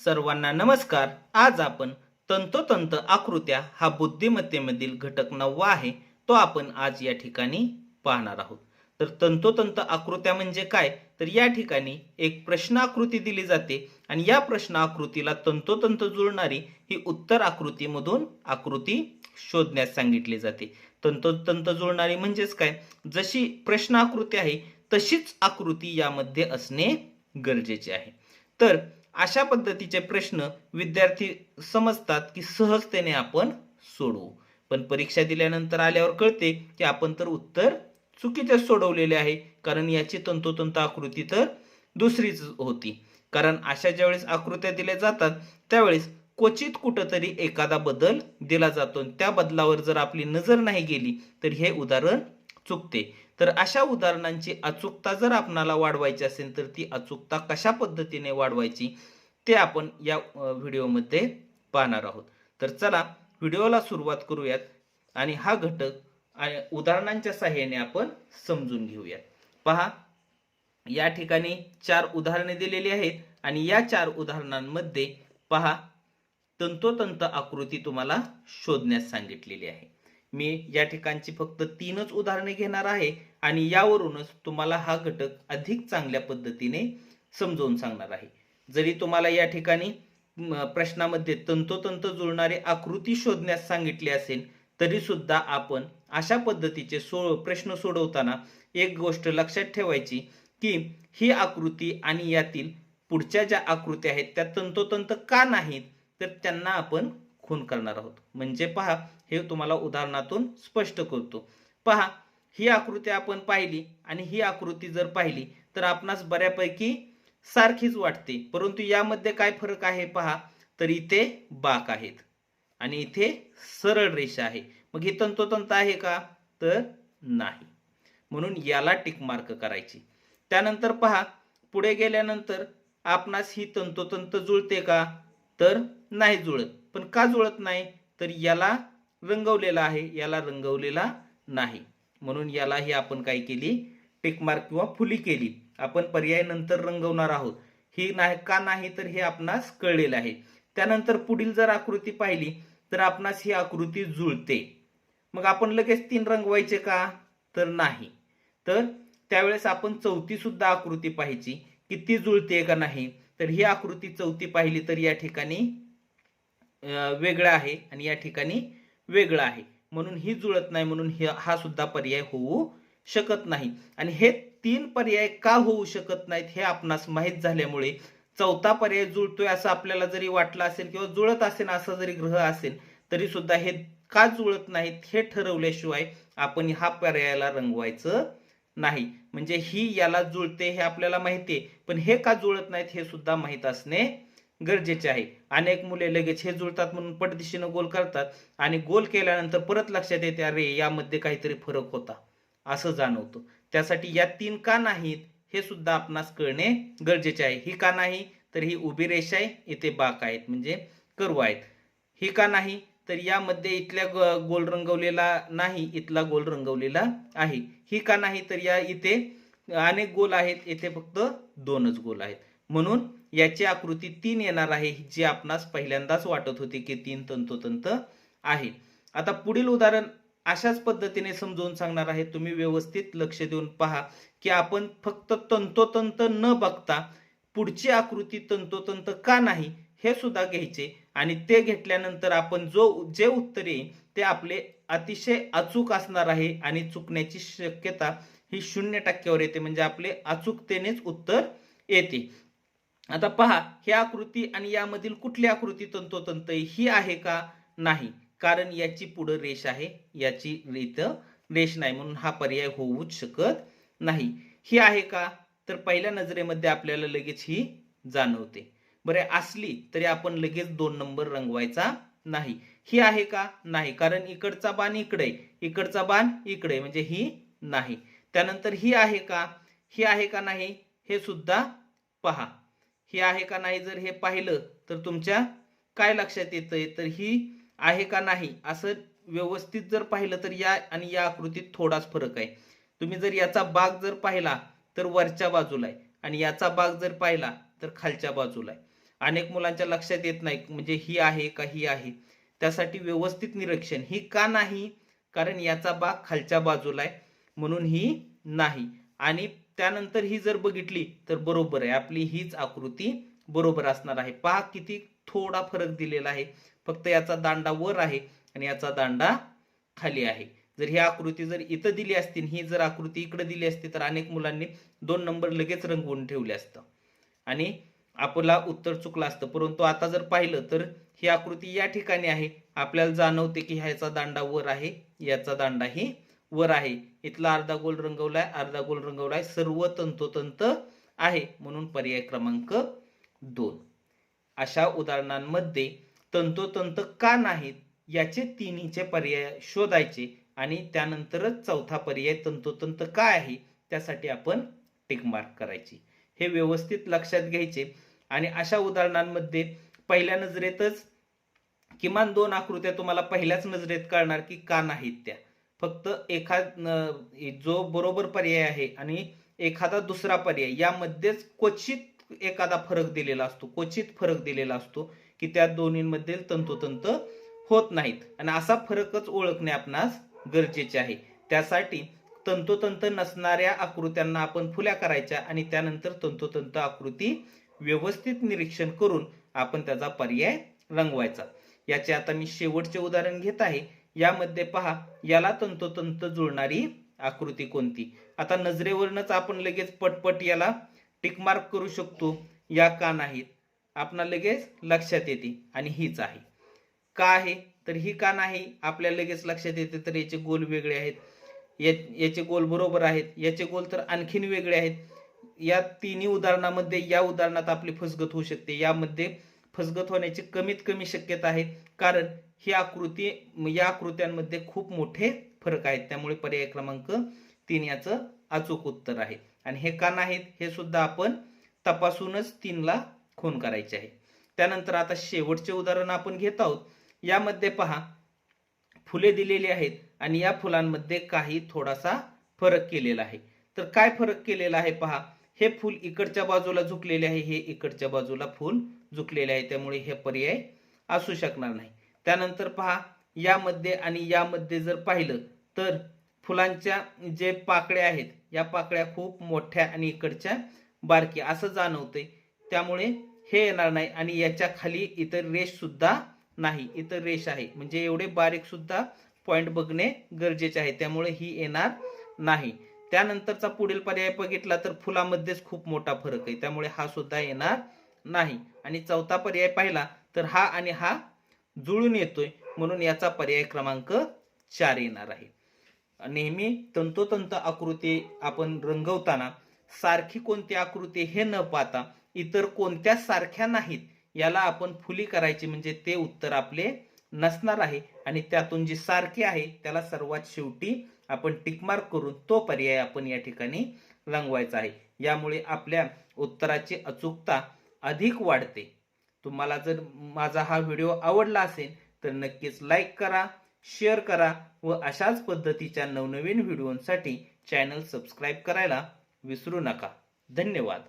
सर्वांना नमस्कार. आज आपण तंतोतंत आकृत्या हा बुद्धिमत्तेमधील घटक नववा आहे तो आपण आज या ठिकाणी पाहणार आहोत. तर तंतोतंत आकृत्या म्हणजे काय? तर या ठिकाणी एक प्रश्न आकृती दिली जाते आणि या प्रश्न आकृतीला तंतोतंत जुळणारी ही उत्तर आकृतीमधून आकृती शोधण्यास सांगितली जाते. तंतोतंत जुळणारी म्हणजेच काय? जशी प्रश्न आकृती आहे तशीच आकृती यामध्ये असणे गरजेचे आहे. तर अशा पद्धतीचे प्रश्न विद्यार्थी समजतात की सहजतेने आपण सोडवू. पण परीक्षा दिल्यानंतर आल्यावर कळते की आपण तर उत्तर चुकीचे सोडवलेले आहे कारण याची तंतोतंत आकृती तर दुसरीच होती. कारण अशा ज्यावेळेस आकृत्या दिल्या जातात त्यावेळेस क्वचित कुठंतरी एखादा बदल दिला जातो. आणि त्या बदलावर जर आपली नजर नाही गेली तर हे उदाहरण चुकते. तर अशा उदाहरणांची अचूकता जर आपणाला वाढवायची असेल तर ती अचूकता कशा पद्धतीने वाढवायची ते आपण या व्हिडिओमध्ये पाहणार आहोत. तर चला व्हिडिओला सुरुवात करूयात आणि हा घटक उदाहरणांच्या सहाय्याने आपण समजून घेऊयात. पहा या ठिकाणी चार उदाहरणे दिलेली आहेत आणि या चार उदाहरणांमध्ये पहा तंतोतंत आकृती तुम्हाला शोधण्यास सांगितलेली आहे. मी या ठिकाणची फक्त तीनच उदाहरणे घेणार आहे आणि यावरूनच तुम्हाला हा घटक अधिक चांगल्या पद्धतीने समजावून सांगणार आहे. जरी तुम्हाला या ठिकाणी प्रश्नामध्ये तंतोतंत जुळणारी आकृती शोधण्यास सांगितली असेल तरी सुद्धा आपण अशा पद्धतीचे सो प्रश्न सोडवताना एक गोष्ट लक्षात ठेवायची की ही आकृती आणि यातील पुढच्या ज्या आकृत्या आहेत त्या तंतोतंत का नाहीत तर त्यांना आपण खून करणार आहोत. म्हणजे पहा हे तुम्हाला उदाहरणातून स्पष्ट करतो. पहा ही आकृती आपण पाहिली आणि ही आकृती जर पाहिली तर आपणास बऱ्यापैकी सारखीच वाटते. परंतु यामध्ये काय फरक आहे पहा तर इथे बाक आहेत. आणि इथे सरळ रेषा आहे. मग ही तंतोतंत आहे का? तर नाही. म्हणून याला टिक मार्क करायची. त्यानंतर पहा पुढे गेल्यानंतर आपणास ही तंतोतंत जुळते का? तर नाही जुळत. पण का जुळत नाही? तर याला रंगवलेला आहे. याला रंगवलेला नाही. म्हणून यालाही आपण काय केली? टेकमार्क किंवा फुली केली. आपण पर्याय नंतर रंगवणार आहोत. ही नाही का नाही तर हे आपणास कळलेलं आहे. त्यानंतर पुढील जर आकृती पाहिली तर आपणास ही आकृती जुळते. मग आपण लगेच तीन रंगवायचे का? तर नाही. तर त्यावेळेस आपण चौथी सुद्धा आकृती पाहायची की ती जुळते का नाही? तर ही आकृती चौथी पाहिली तर या ठिकाणी वेगळं आहे आणि या ठिकाणी वेगळं आहे. म्हणून ही जुळत नाही म्हणून हे हा सुद्धा पर्याय होऊ शकत नाही. आणि हे तीन पर्याय का होऊ शकत नाहीत हे आपणास माहीत झाल्यामुळे चौथा पर्याय जुळतोय असं आपल्याला जरी वाटलं असेल किंवा जुळत असेल असा जरी ग्रह असेल तरी सुद्धा हे का जुळत नाहीत हे ठरवल्याशिवाय आपण ह्या पर्यायाला रंगवायचं नाही. म्हणजे ही याला जुळते हे आपल्याला माहिती आहे पण हे का जुळत नाहीत हे सुद्धा माहीत असणे गरजेचे आहे. अनेक मुले लगेच हे जुळतात म्हणून पटदिशीनं गोल करतात आणि गोल केल्यानंतर परत लक्षात येते अरे यामध्ये काहीतरी फरक होता. असं जाणवतं. त्यासाठी या तीन का नाहीत हे सुद्धा आपणास कळणे गरजेचे आहे. ही का नाही तर ही उभी रेषा आहे इथे बाक आहेत म्हणजे कर्व आहेत. ही का नाही तर यामध्ये इथल्या गोल रंगवलेला नाही इथला गोल रंगवलेला आहे. ही का नाही तर या इथे अनेक गोल आहेत इथे फक्त दोनच गोल आहेत. म्हणून याची आकृती तीन येणार आहे जी आपणास पहिल्यांदाच वाटत होती की तीन तंतोतंत आहे. आता पुढील उदाहरण अशाच पद्धतीने समजावून सांगणार आहे. तुम्ही व्यवस्थित लक्ष देऊन पहा की आपण फक्त तंतोतंत न बघता पुढची आकृती तंतोतंत का नाही हे सुद्धा घ्यायचे आणि ते घेतल्यानंतर आपण जो जे उत्तर येईल ते आपले अतिशय अचूक असणार आहे आणि चुकण्याची शक्यता ही शून्य टक्क्यावर येते. म्हणजे आपले अचूकतेनेच उत्तर येते. आता पहा ही आकृती आणि यामधील कुठली आकृती तंतोतंत ही आहे का नाही? कारण याची पुढं रेष आहे याची इथं रेष नाही म्हणून हा पर्याय होऊच शकत नाही. ही आहे का? तर पहिल्या नजरेमध्ये आपल्याला लगेच ही जाणवते. बरे असली तरी आपण लगेच दोन नंबर रंगवायचा नाही. ही आहे का? नाही कारण इकडचा बाण इकडे आहे. इकडचा बाण इकडे आहे. म्हणजे ही नाही. त्यानंतर ही आहे का? ही आहे का नाही? हे सुद्धा पहा. हे आहे का नाही जर हे पाहिलं तर तुमच्या काय लक्षात येतंय? तर ही आहे का नाही? असं व्यवस्थित जर पाहिलं तर या आणि या आकृतीत थोडाच फरक आहे. तुम्ही जर याचा भाग जर पाहिला तर वरच्या बाजूला आहे. आणि याचा भाग जर पाहिला तर खालच्या बाजूला आहे. अनेक मुलांच्या लक्षात येत नाही म्हणजे ही आहे का ही आहे. त्यासाठी व्यवस्थित निरीक्षण. ही का नाही? कारण याचा भाग खालच्या बाजूला आहे. म्हणून ही नाही. आणि त्यानंतर ही जर बघितली तर बरोबर आहे. आपली हीच आकृती बरोबर असणार आहे. पहा किती थोडा फरक दिलेला आहे. फक्त याचा दांडा वर आहे आणि याचा दांडा खाली आहे. जर ही आकृती जर इथं दिली असती ही जर आकृती इकडे दिली असती तर अनेक मुलांनी दोन नंबर लगेच रंगवून ठेवले असतं. आणि आपला उत्तर चुकलं असतं. परंतु आता जर पाहिलं तर ही आकृती या ठिकाणी आहे. आपल्याला जाणवते की ह्याचा दांडा वर आहे याचा दांडा ही वर आहे. इथला अर्धा गोल रंगवलाय अर्धा गोल रंगवलाय. सर्व तंतोतंत आहे. म्हणून पर्याय क्रमांक दोन. अशा उदाहरणांमध्ये तंतोतंत का नाहीत याचे तिन्हीचे पर्याय शोधायचे आणि त्यानंतरच चौथा पर्याय तंतोतंत काय आहे त्यासाठी आपण टिकमार्क करायची. हे व्यवस्थित लक्षात घ्यायचे. आणि अशा उदाहरणांमध्ये पहिल्या नजरेतच किमान दोन आकृत्या तुम्हाला पहिल्याच नजरेत कळणार की का नाहीत त्या. फक्त एखाद जो बरोबर पर्याय आहे आणि एखादा दुसरा पर्याय यामध्येच क्वचित एखादा फरक दिलेला असतो क्वचित फरक दिलेला असतो की त्या दोन्हीमध्ये तंतोतंत होत नाहीत. आणि असा फरकच ओळखणे आपणास गरजेचे आहे. त्यासाठी तंतोतंत नसणाऱ्या आकृत्यांना आपण फुल्या करायच्या आणि त्यानंतर तंतोतंत आकृती व्यवस्थित निरीक्षण करून आपण त्याचा पर्याय रंगवायचा. याचे आता मी शेवटचे उदाहरण घेत आहे. यामध्ये पहा याला तंतोतंत जुळणारी आकृती कोणती? आता नजरेवरूनच आपण लगेच पटपट याला टिकमार्क करू शकतो. या का नाहीत? आपणा लगेच लक्षात येते आणि हीच आहे. का आहे? तर ही का नाही? आपल्या लगेच लक्षात येते तर याचे गोल वेगळे आहेत. या- याचे गोल बरोबर आहेत. याचे गोल तर आणखीन वेगळे आहेत. या तिन्ही उदाहरणामध्ये या उदाहरणात आपली फसगत होऊ शकते. यामध्ये फसगत होण्याची कमीत कमी शक्यता आहे. कारण ही आकृती या आकृत्यांमध्ये खूप मोठे फरक आहेत. त्यामुळे पर्याय क्रमांक तीन याचं अचूक उत्तर आहे. आणि हे का नाहीत? हे सुद्धा आपण तपासूनच तीनला खून करायचे आहे. त्यानंतर आता शेवटचे उदाहरण आपण घेत आहोत. यामध्ये पहा फुले दिलेली आहेत आणि या फुलांमध्ये काही थोडासा फरक केलेला आहे. तर काय फरक केलेला आहे पहा. हे फूल इकडच्या बाजूला झुकलेले आहे हे इकडच्या बाजूला फूल झुकलेले आहे त्यामुळे हे पर्याय असू शकणार नाही. त्यानंतर पहा यामध्ये आणि यामध्ये जर पाहिलं तर फुलांच्या जे पाकळ्या आहेत या पाकळ्या खूप मोठ्या आणि इकडच्या बारकी असं जाणवते त्यामुळे हे येणार नाही आणि याच्या खाली इतर रेष सुद्धा नाही. इतर रेष आहे. म्हणजे एवढे बारीक सुद्धा पॉइंट बघणे गरजेचे आहे. त्यामुळे ही येणार नाही. त्यानंतरचा पुढील पर्याय बघितला तर फुलामध्येच खूप मोठा फरक आहे. त्यामुळे हा सुद्धा येणार नाही. आणि चौथा पर्याय पाहिला तर हा आणि हा जुळून येतोय. म्हणून याचा पर्याय क्रमांक चार येणार आहे. नेहमी तंतोतंत आकृती आपण रंगवताना सारखी कोणती आकृती हे न पाहता इतर कोणत्या सारख्या नाहीत याला आपण फुली करायची म्हणजे ते उत्तर आपले नसणार आहे. आणि त्यातून जी सारखी आहे त्याला सर्वात शेवटी आपण टिकमार्क करून तो पर्याय आपण या ठिकाणी रंगवायचा आहे. यामुळे आपल्या उत्तराची अचूकता अधिक वाढते. तुम्हाला जर माझा हा व्हिडिओ आवडला असेल तर नक्कीच लाईक करा शेअर करा व अशाच पद्धतीच्या नवनवीन व्हिडिओंसाठी चॅनल सबस्क्राईब करायला विसरू नका. धन्यवाद.